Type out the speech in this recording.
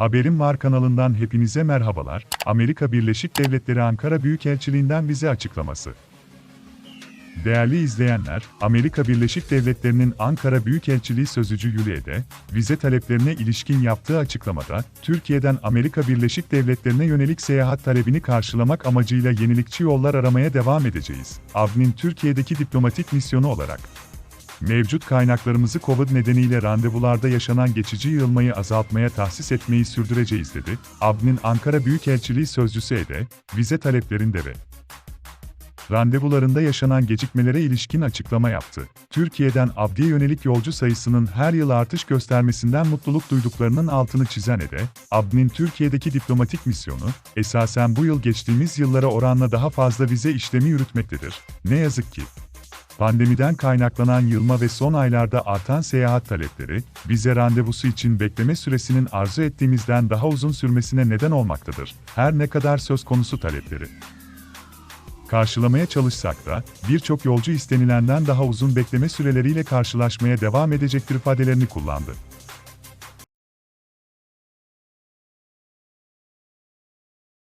Haberim Var kanalından hepinize merhabalar. Amerika Birleşik Devletleri Ankara Büyükelçiliğinden vize açıklaması. Değerli izleyenler, Amerika Birleşik Devletleri'nin Ankara Büyükelçiliği Sözcüsü Yuliye'de, vize taleplerine ilişkin yaptığı açıklamada, Türkiye'den Amerika Birleşik Devletleri'ne yönelik seyahat talebini karşılamak amacıyla yenilikçi yollar aramaya devam edeceğiz. ABD'nin Türkiye'deki diplomatik misyonu olarak, Mevcut kaynaklarımızı COVID nedeniyle randevularda yaşanan geçici yığılmayı azaltmaya tahsis etmeyi sürdüreceğiz dedi. ABD'nin Ankara Büyükelçiliği Sözcüsü Ede, vize taleplerinde ve randevularında yaşanan gecikmelere ilişkin açıklama yaptı. Türkiye'den ABD'ye yönelik yolcu sayısının her yıl artış göstermesinden mutluluk duyduklarının altını çizen Ede, ABD'nin Türkiye'deki diplomatik misyonu, esasen bu yıl geçtiğimiz yıllara oranla daha fazla vize işlemi yürütmektedir. Ne yazık ki, Pandemiden kaynaklanan yılma ve son aylarda artan seyahat talepleri, vize randevusu için bekleme süresinin arzu ettiğimizden daha uzun sürmesine neden olmaktadır. Her ne kadar söz konusu talepleri karşılamaya çalışsak da, birçok yolcu istenilenden daha uzun bekleme süreleriyle karşılaşmaya devam edecektir ifadelerini kullandı.